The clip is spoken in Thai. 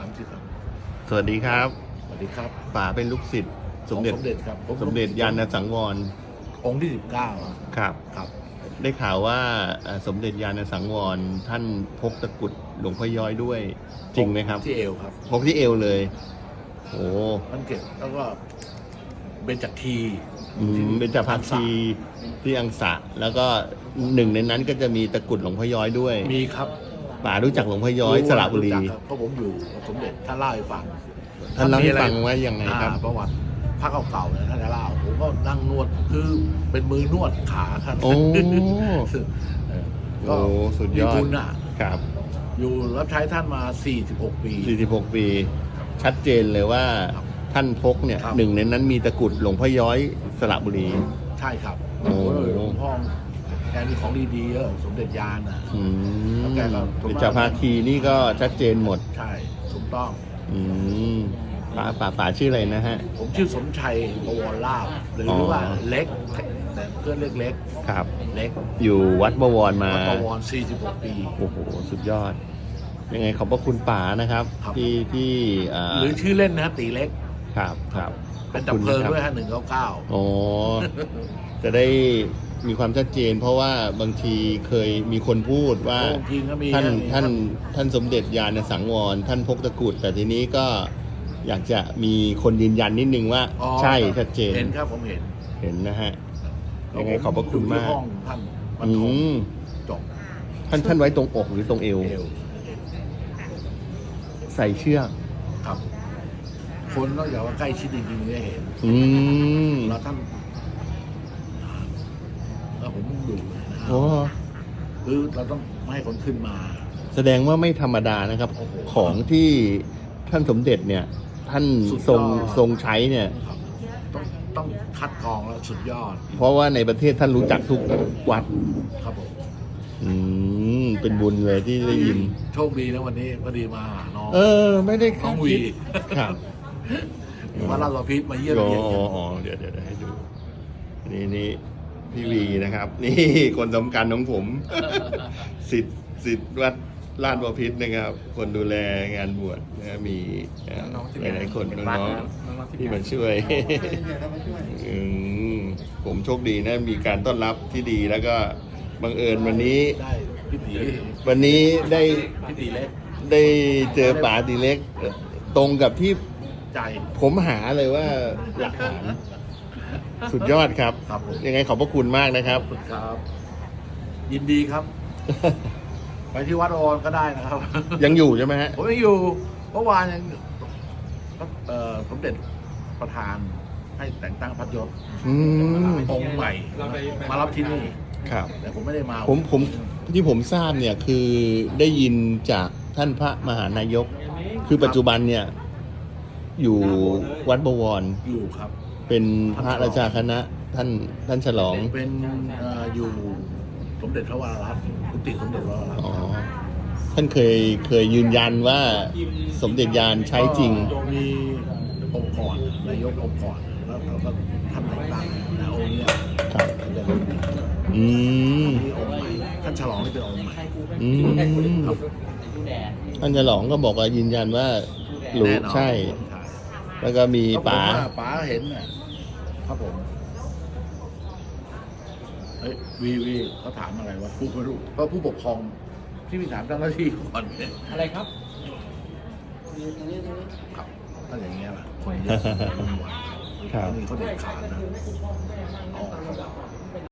ามสิครับ สวัสดีครับ สวัสดีครับป๋าเป็นลูกศิษย์สมเด็จของสมเด็จครับผมสมเด็จยานสังวร องค์ที่สิบเก้าครับ ครับ ได้ข่าวว่าเอ่อสมเด็จยานสังวร ท่านพกตะกรุดหลวงพ่อย้อยด้วย จริงไหมครับ ที่เอวครับพกที่เอวเลย โอ้ท่านเก็บแล้วก็เบญจทีอืมเป็นจ่าพักชีที่อังสะ แล้วก็หนึ่งในนั้นก็จะมีตะกรุดหลวงพ่อย้อยด้วย มีครับ ป๋ารู้จักหลวงพ่อย้อยสระบุรีจักคบเพราะผมอยู่กับสมเด็จท่านเล่าให้ฟังท่านเล่าให้มีอะไรฟังว่ายังไงครับอ่าประวัติพระเก่าๆเนี่ยท่านจะเล่าผมก็นั่งนวดคือเป็นมือนวดขาท่านโอ้เออก็โอ้สุดยอดมีบุญอะครับ อยู่รับใช้ท่านมา 46 ปี 46 ปี ชัดเจนเลยว่าครับท่านพกเนี่ยครับหนึ่งในนั้นมีตะกรุดหลวงพ่อย้อยสระบุรี ใช่ครับโอ้โอ้ยหลวงพ่อ แกมีของดีๆเยอะสมเด็จยานอะ อืมแล้วแกก็ถูกเป็นจ่าภาคีนี่ก็ชัดเจนหมด ใช่ถูกต้อง อืมป๋าป๋าป๋าชื่ออะไรนะฮะ ผมชื่อสมชัยบวรลาบหรือออ ว่าเล็กแต่เพื่อนเรียกเล็กครับ เล็กอยู่วัดบวรมา วัดบวร46 ปี โอ้โห สุดยอด ยังไงขอบพระคุณป๋านะครับ ครับ ที่ที่อ่าหรือชื่อเล่นนะฮะตีเล็ก ครับครับเป็นขดัอบบคุณเพลิงนะครับด้วยฮะหนึ่งเก้าเก้าอ๋อจะได้ มีความชัดเจน เพราะว่าบางทีเคยมีคนพูดว่าจริงก็มีท่านฮะมีท่านท่านสมเด็จยานสังวร ท่านพกตะกรุด แต่ทีนี้ก็อยากจะมีคนยืนยันนิดนึงว่าอ๋อใช่ชัดเจนเห็นครับผมเห็นเห็นนะฮะ ยังไงขอบพระคุณมาก อยู่ที่ห้องท่านบรรอืทมมจบท่านท่านไว้ตรงอกหรือตรงเอว เอวใส่เชือกครับ คนนอกจากว่าใกล้ชิดจริงๆจะเห็นอืมแล้วท่าน แล้วผมอยู่นะฮะโอ้คือเราต้องไม่ให้คนขึ้นมา แสดงว่าไม่ธรรมดานะครับ โอ้โหของที่ท่านสมเด็จเนี่ย ท่านสุดยอด ทรงทรงใช้เนี่ย ครับต้องต้องคัดกรองแล้วสุดยอดเพราะว่าในประเทศท่านรู้จักทุกวัด ครับผมอืม เป็นบุญเลยที่ได้ยิน โชคดีนะวันนี้พอดีมาหาน้องเออ ไม่ได้น้องคาดวีคิดครับ ว่าราชพิษมาเยี่ยมอ๋อเยียนอ๋ออ๋อเดี๋ยวเดี๋ยวเดี๋ยวให้ดู นี่นี่ พี่วีนะครับ นี่คนสำคัญของผม สิทธิ์สิทธิ์วัดลาดบพิษนะครับ คนดูแลงานบวชนะมีเอ่อหลายๆคนน้องๆที่มาช่วย อืมผมโชคดีนะ มีการต้อนรับที่ดีแล้วก็บังเอิญวันนี้ ได้พี่ตีวันนี้ได้พี่ตีเล็กได้เจอป๋าตีเล็ก ตรงกับที่ใจผมหาเลยว่าหลักฐาน สุดยอดครับ ครับผม ยังไงขอบพระคุณมากนะครับครับ ยินดีครับ ไปที่วัดออนก็ได้นะครับ ยังอยู่ใช่ไหมฮะ ผมยังอยู่เมื่อวานยังเอ่อสมเด็จประธานให้แต่งตั้งพัดยศอืม องค์ใหม่มารับที่นี่ครับ แต่ผมไม่ได้มาผมผมที่ผมทราบเนี่ยคือได้ยินจากท่านพระมหานายก คือปัจจุบันเนี่ย อยู่วัดบวร อยู่ครับ เป็นพระราชาคณะท่านท่านฉลอง เป็นเอ่ออยู่สมเด็จพระวรรัตน์กุฏิสมเด็จพระวรรัตน์อ๋อท่านเคยเคยยืนยันว่าสมเด็จยานใช้จริง ก็มีองค์ก่อนนายกองค์ก่อนแล้วเราก็ท่านแต่งตั้งนะองค์เนี้ยครับท่านจะเป็นอืมนี่องค์ใหม่ท่านฉลองนี่เป็นองค์ใหม่อืม ท่านฉลองก็บอกว่ายืนยันว่ารู้แน่นอนใช่แล้วก็มีป๋าป๋าป๋าเห็นน่ะ ครับผมเฮ้ยวีวีเขาถามอะไรวะผู้ไม่รู้ก็ผู้ปกครองที่มีถามเจ้าหน้าที่ก่อนเนี่ยอะไรครับครับถ้าอย่างเงี้ยล่ะคนเยอะวุ่นวายครับนี่เขาเด็ดขาดนะเอา